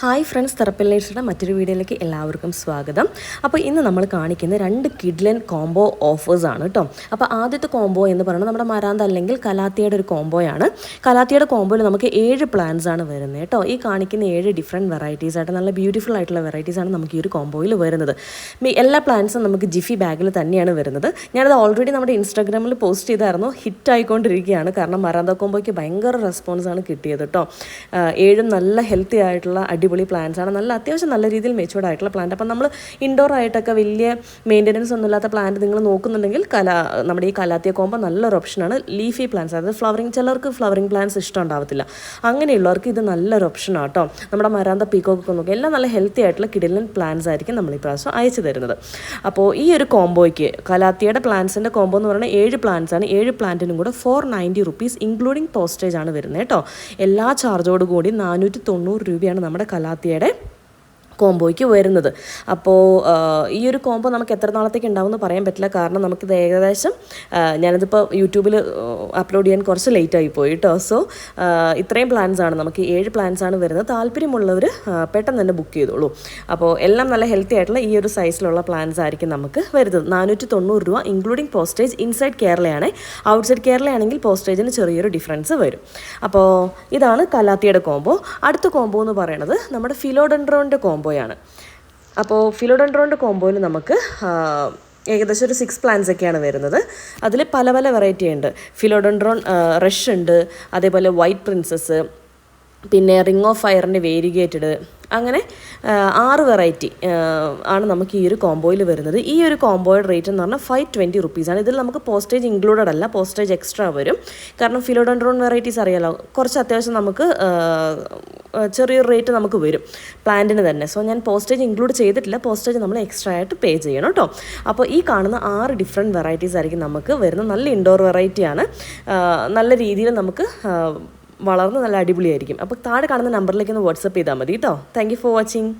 Hi friends തെറപ്പില്ലേഴ്സിയുടെ മറ്റൊരു വീഡിയോയിലേക്ക് എല്ലാവർക്കും സ്വാഗതം. അപ്പോൾ ഇന്ന് നമ്മൾ കാണിക്കുന്ന രണ്ട് കിഡ്ലൻ കോംബോ ഓഫേഴ്സ് ആണ് കേട്ടോ അപ്പോൾ ആദ്യത്തെ കോംബോ എന്ന് പറയുന്നത് നമ്മുടെ മരാന്ത അല്ലെങ്കിൽ കലാത്തിയുടെ ഒരു കോംബോയാണ്. കലാത്തിയുടെ കോംബോയിൽ നമുക്ക് ഏഴ് പ്ലാൻസ് ആണ് വരുന്നത് കേട്ടോ ഈ കാണിക്കുന്ന ഏഴ് ഡിഫറെന്റ് വെറൈറ്റീസ് ആയിട്ട് നല്ല ബ്യൂട്ടിഫുൾ ആയിട്ടുള്ള വെറൈറ്റീസ് ആണ് നമുക്ക് ഈ ഒരു കോംബോയിൽ വരുന്നത്. എല്ലാ പ്ലാൻസും നമുക്ക് ജിഫി ബാഗിൽ തന്നെയാണ് വരുന്നത്. ഞാനത് ഓൾറെഡി നമ്മുടെ ഇൻസ്റ്റാഗ്രാമിൽ പോസ്റ്റ് ചെയ്തായിരുന്നു. ഹിറ്റ് ആയിക്കൊണ്ടിരിക്കുകയാണ്. കാരണം മരാന്ത കോംബോയ്ക്ക് ഭയങ്കര റെസ്പോൺസ് ആണ് കിട്ടിയത് കേട്ടോ ഏഴും നല്ല ഹെൽത്തി ആയിട്ടുള്ള അടിപൊളി പ്ലാന്റ്സ് ആണ്. നല്ല അത്യാവശ്യം നല്ല രീതിയിൽ മെച്ചുവേർഡ് ആയിട്ടുള്ള പ്ലാന്റ് അപ്പം നമ്മൾ ഇൻഡോർ ആയിട്ടൊക്കെ വലിയ മെയിന്റനൻസ് ഒന്നും ഇല്ലാത്ത പ്ലാന്റ് നിങ്ങൾ നോക്കുന്നുണ്ടെങ്കിൽ കല നമ്മുടെ ഈ കലാത്തിയ കോമ്പോ നല്ലൊരു ഓപ്ഷനാണ് ലീഫി പ്ലാന്റ്സ് അതായത് ഫ്ലവറിങ് ചിലർക്ക് ഫ്ലവറിങ് പ്ലാന്റ്സ് ഇഷ്ടം ഉണ്ടാവത്തില്ല. അങ്ങനെയുള്ളവർക്ക് ഇത് നല്ലൊരു ഓപ്ഷനാണ് കേട്ടോ നമ്മുടെ മരാന്ത പീക്കോക്കൊക്കെ നോക്കുക എല്ലാം നല്ല ഹെൽത്തി ആയിട്ടുള്ള കിടിലൻ പ്ലാന്റ്സ് ആയിരിക്കും നമ്മൾ ഈ പ്രാവശ്യം അയച്ചു തരുന്നത്. അപ്പോൾ ഈ ഒരു കോംബോയ്ക്ക് കലാത്തിയുടെ പ്ലാന്റ്സിന്റെ കോംബോ എന്ന് പറഞ്ഞാൽ ഏഴ് പ്ലാന്റ്സ് ആണ്. ഏഴ് പ്ലാന്റിനും കൂടെ four ninety rupees including postage ആണ് വരുന്നത് കേട്ടോ എല്ലാ ചാർജോട് കൂടി നാനൂറ്റി തൊണ്ണൂറ് രൂപയാണ് നമ്മുടെ കലാത്തിയുടെ കോംബോയ്ക്ക് വരുന്നത്. അപ്പോൾ ഈ ഒരു കോംബോ നമുക്ക് എത്ര നാളത്തേക്ക് ഉണ്ടാവും എന്ന് പറയാൻ പറ്റില്ല. കാരണം നമുക്കിത് ഏകദേശം ഞാനിതിപ്പോൾ യൂട്യൂബിൽ അപ്ലോഡ് ചെയ്യാൻ കുറച്ച് ലേറ്റ് ആയി പോയി കേട്ടോ സോ ഇത്രയും പ്ലാൻസ് ആണ്. നമുക്ക് ഏഴ് പ്ലാൻസ് ആണ് വരുന്നത്. താല്പര്യമുള്ളവർ പെട്ടെന്ന് തന്നെ ബുക്ക് ചെയ്തോളൂ. അപ്പോൾ എല്ലാം നല്ല ഹെൽത്തി ആയിട്ടുള്ള ഈ ഒരു സൈസിലുള്ള പ്ലാൻസ് ആയിരിക്കും നമുക്ക് വരുന്നത്. നാനൂറ്റി തൊണ്ണൂറ് രൂപ ഇൻക്ലൂഡിങ് പോസ്റ്റേജ് ഇൻസൈഡ് കേരളയാണ്. ഔട്ട്സൈഡ് കേരളയാണെങ്കിൽ പോസ്റ്റേജിന് ചെറിയൊരു ഡിഫറൻസ് വരും. അപ്പോൾ ഇതാണ് കലാത്തിയുടെ കോംബോ. അടുത്ത കോംബോ എന്ന് പറയുന്നത് നമ്മുടെ ഫിലോഡൻഡ്രോന്റെ കോംബോയാണ് അപ്പോൾ ഫിലോഡൻഡ്രോണിന്റെ കോംബോയിൽ നമുക്ക് ഏകദേശം ഒരു സിക്സ് പ്ലാൻസ് ഒക്കെയാണ് വരുന്നത്. അതിൽ പല പല വെറൈറ്റി ഉണ്ട്. ഫിലോഡൻഡ്രോൺ റഷ് ഉണ്ട്. അതേപോലെ വൈറ്റ് പ്രിൻസസ് പിന്നെ റിംഗ് ഓഫ് ഫയറിന്റെ വേരിഗേറ്റഡ് അങ്ങനെ ആറ് വെറൈറ്റി ആണ് നമുക്ക് ഈ ഒരു കോംബോയിൽ വരുന്നത്. ഈ ഒരു കോംബോയുടെ റേറ്റ് എന്ന് പറഞ്ഞാൽ ഫൈവ് ട്വന്റി റുപ്പീസാണ് ഇതിൽ നമുക്ക് പോസ്റ്റേജ് ഇൻക്ലൂഡഡ് അല്ല പോസ്റ്റേജ് എക്സ്ട്രാ വരും. കാരണം ഫിലോഡൻഡ്രോൺ വെറൈറ്റീസ് അറിയാലോ കുറച്ച് അത്യാവശ്യം നമുക്ക് ചെറിയൊരു റേറ്റ് നമുക്ക് വരും പ്ലാന്റിന് തന്നെ. സോ ഞാൻ പോസ്റ്റേജ് ഇൻക്ലൂഡ് ചെയ്തിട്ടില്ല. പോസ്റ്റേജ് നമ്മൾ എക്സ്ട്രാ ആയിട്ട് പേ ചെയ്യണം കേട്ടോ. അപ്പോൾ ഈ കാണുന്ന ആറ് ഡിഫറെന്റ് വെറൈറ്റീസ് ആയിരിക്കും നമുക്ക് വരുന്ന നല്ല ഇൻഡോർ വെറൈറ്റിയാണ് നല്ല രീതിയിൽ നമുക്ക് വളർന്ന് നല്ല അടിപൊളിയായിരിക്കും. അപ്പോൾ താഴെ കാണുന്ന നമ്പറിലേക്ക് ഒന്ന് വാട്സപ്പ് ചെയ്താൽ മതി കേട്ടോ താങ്ക് ഫോർ വാച്ചിങ്